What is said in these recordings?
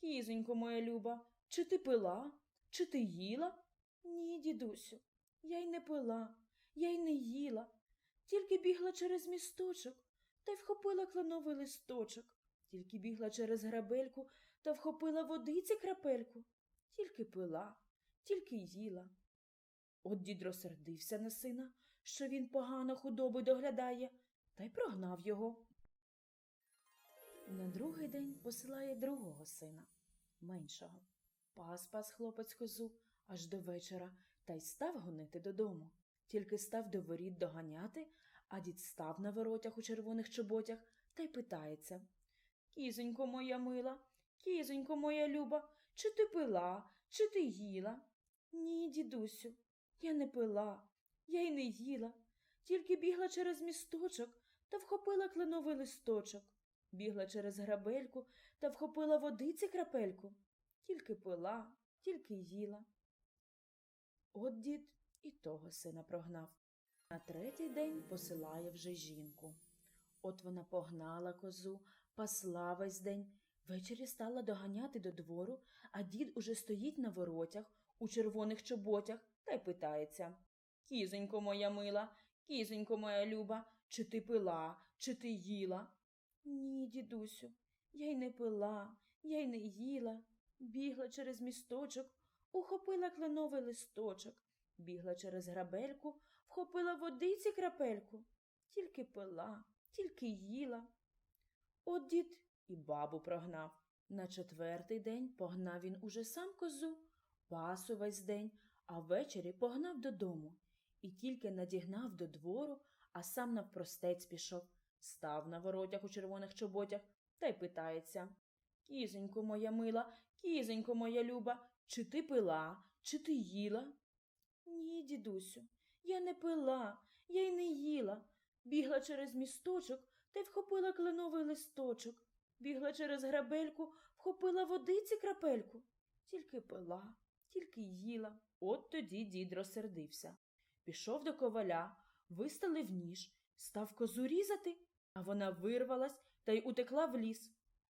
кізонько моя люба, чи ти пила, чи ти їла? Ні, дідусю, я й не пила, я й не їла, тільки бігла через місточок та й вхопила кленовий листочок, тільки бігла через грабельку та вхопила водиці крапельку, тільки пила, тільки їла. От дід розсердився на сина, що він погано худоби доглядає, та й прогнав його. На другий день посилає другого сина, меншого. Пас пас хлопець козу аж до вечора та й став гонити додому. Тільки став до воріт доганяти, а дід став на воротях у червоних чоботях та й питається Кізонько моя мила, кізонько моя люба, чи ти пила, чи ти їла? Ні, дідусю, я не пила, я й не їла, тільки бігла через місточок та вхопила кленовий листочок, бігла через грабельку та вхопила водиці крапельку, тільки пила, тільки їла. От дід і того сина прогнав. На третій день посилає вже жінку. От вона погнала козу, пасла весь день, ввечері стала доганяти до двору, а дід уже стоїть на воротях у червоних чоботях та й питається Кізонько моя мила, кізонько моя люба, чи ти пила, чи ти їла? Ні, дідусю, я й не пила, я й не їла. Бігла через місточок, ухопила кленовий листочок, бігла через грабельку, вхопила водиці крапельку, тільки пила, тільки їла. От дід і бабу прогнав. На четвертий день погнав він уже сам козу, пас увесь день, а ввечері погнав додому. І тільки надігнав до двору, а сам навпростець пішов, став на воротях у червоних чоботях та й питається Кізонько моя мила, кізонько моя люба, чи ти пила, чи ти їла? Ні, дідусю, я не пила, я й не їла. Бігла через місточок та й вхопила кленовий листочок, бігла через грабельку, вхопила водиці крапельку, тільки пила, тільки їла. От тоді дід розсердився. Пішов до коваля, виставив ніж, став козу різати, а вона вирвалась та й утекла в ліс.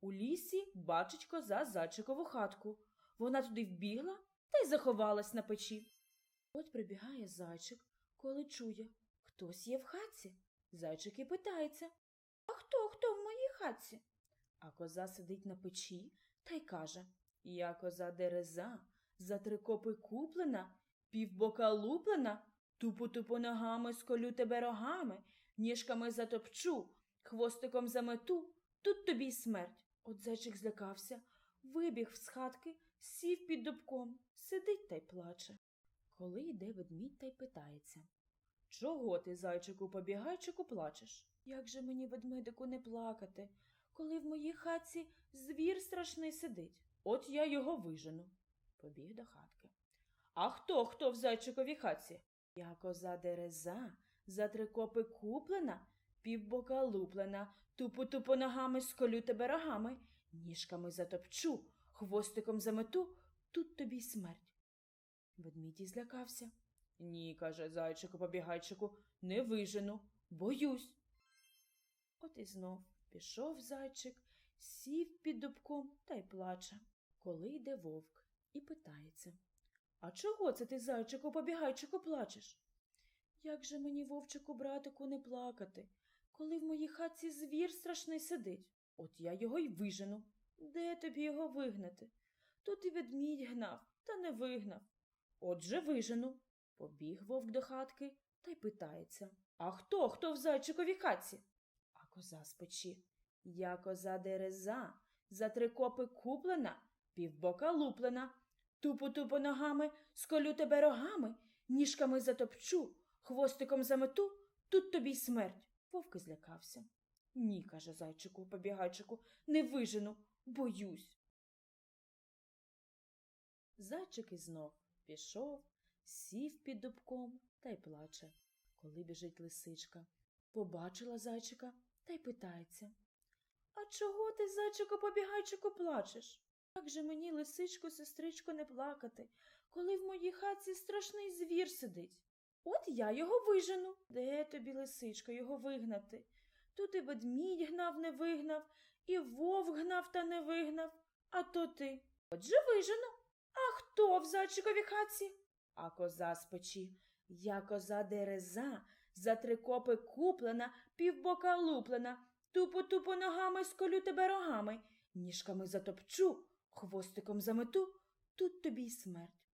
У лісі бачить коза зайчикову хатку. Вона туди вбігла та й заховалась на печі. От прибігає зайчик, коли чує, хтось є в хатці. Зайчик і питається А хто, хто в моїй хатці? А коза сидить на печі та й каже Я коза дереза, за три копи куплена, півбока луплена, тупо тупо ногами сколю тебе рогами, ніжками затопчу, хвостиком замету, тут тобі й смерть. От зайчик злякався, вибіг з хатки, сів під дубком, сидить та й плаче. Коли йде ведмідь та й питається Чого ти, зайчику, побігайчику, плачеш? Як же мені, ведмедику, не плакати, коли в моїй хатці звір страшний сидить? От я його вижену. Побіг до хатки. А хто хто в зайчиковій хатці? Я коза дереза, за три копи куплена, півбока луплена, тупо тупо ногами сколю тебе рогами, ніжками затопчу, хвостиком замету, тут тобі й смерть. Ведмідь злякався. Ні, каже зайчику побігайчику, не вижену, боюсь. От і знов пішов зайчик, сів під дубком та й плаче. Коли йде вовк і питається А чого це ти, зайчику побігайчику, плачеш? Як же мені, вовчику, братику, не плакати, коли в моїй хатці звір страшний сидить? От я його й вижену. Де тобі його вигнати? Тут і ведмідь гнав, та не вигнав. Отже вижену. Побіг вовк до хатки та й питається А хто, хто в зайчиковій хатці? А коза з печі. Я коза дереза, за три копи куплена, півбока луплена, тупо тупо ногами, сколю тебе рогами, ніжками затопчу, хвостиком замету, тут тобі й смерть. Вовк злякався. Ні, каже зайчику, побігайчику, не вижену, боюсь. Зайчик і знов пішов, сів під дубком та й плаче. Коли біжить лисичка, побачила зайчика та й питається. А чого ти, зайчику побігайчику, плачеш? Як же мені, лисичко, сестричко, не плакати, коли в моїй хатці страшний звір сидить? От я його вижену. Де тобі, лисичко, його вигнати? Тут і ведмідь гнав, не вигнав, і вовк гнав та не вигнав. А то ти. Отже вижену. А хто в зайчиковій хатці? А коза з печі. Я коза дереза, за три копи куплена, півбока луплена, тупо-тупо ногами сколю тебе рогами, ніжками затопчу, хвостиком замету, тут тобі й смерть.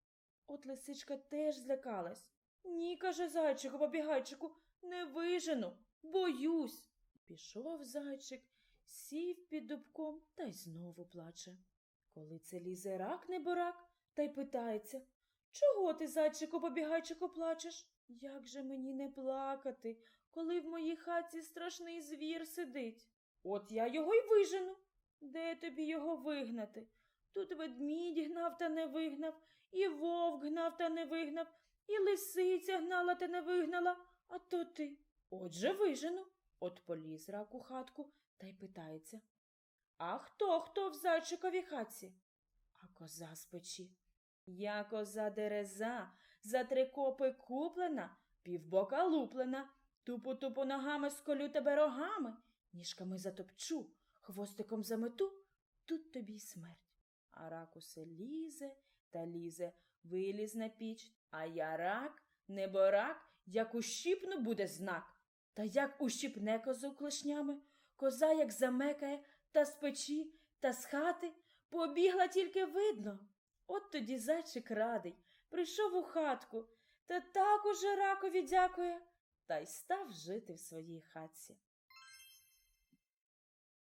От лисичка теж злякалась. Ні, каже зайчику, побігайчику, не вижену, боюсь. Пішов зайчик, сів під дубком та й знову плаче. Коли це лізе рак неборак, та й питається Чого ти, зайчику, побігайчику, плачеш? Як же мені не плакати, коли в моїй хаті страшний звір сидить? От я його й вижену. Де тобі його вигнати? Тут ведмідь гнав та не вигнав, і вовк гнав та не вигнав, і лисиця гнала та не вигнала, а то ти. Отже вижену. От поліз рак у хатку та й питається. А хто хто в зайчиковій хатці? А коза з печі. Я коза дереза, за три копи куплена, півбока луплена, тупо-тупо ногами сколю тебе рогами, ніжками затопчу, хвостиком замету, тут тобі й смерть. А рак усе лізе та лізе, виліз на піч, а я рак, неборак, як ущипну буде знак. Та як ущипне козу клешнями, коза як замекає, та з печі, та з хати, побігла тільки видно. От тоді зайчик радий, прийшов у хатку, та так уже ракові дякує, та й став жити в своїй хатці.